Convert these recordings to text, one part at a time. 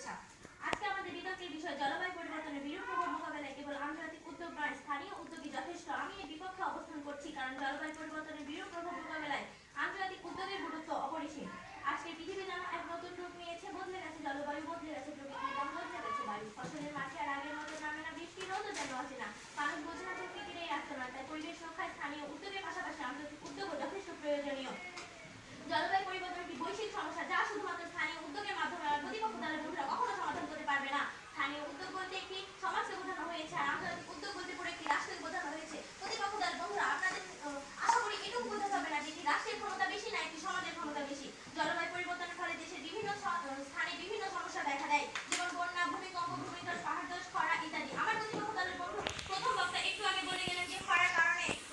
derecha.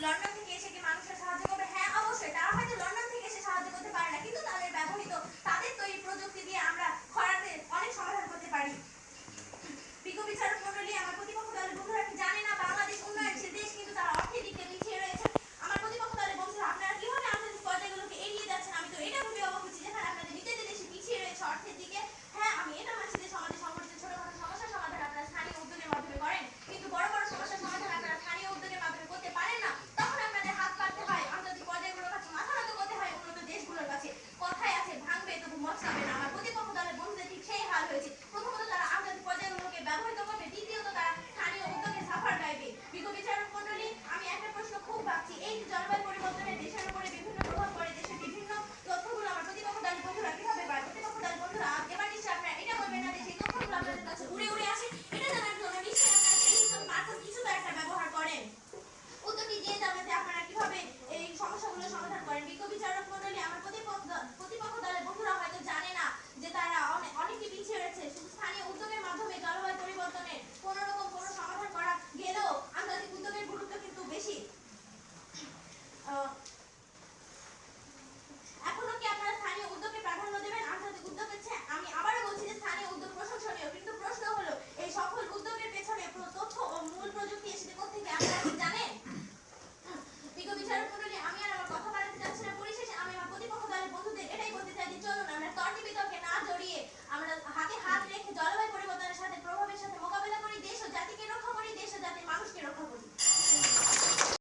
London থেকে এসে কি মানুষের সাহায্য করবে? হ্যাঁ অবশ্যই। তারা হয়তো লন্ডন থেকে এসে সাহায্য করতে পারে না, কিন্তু তাদের ব্যবহৃত, তাদের তৈরি প্রযুক্তি দিয়ে আমরা খরাতে অনেক সমাধান করতে পারি। বিজ্ঞ বিচারক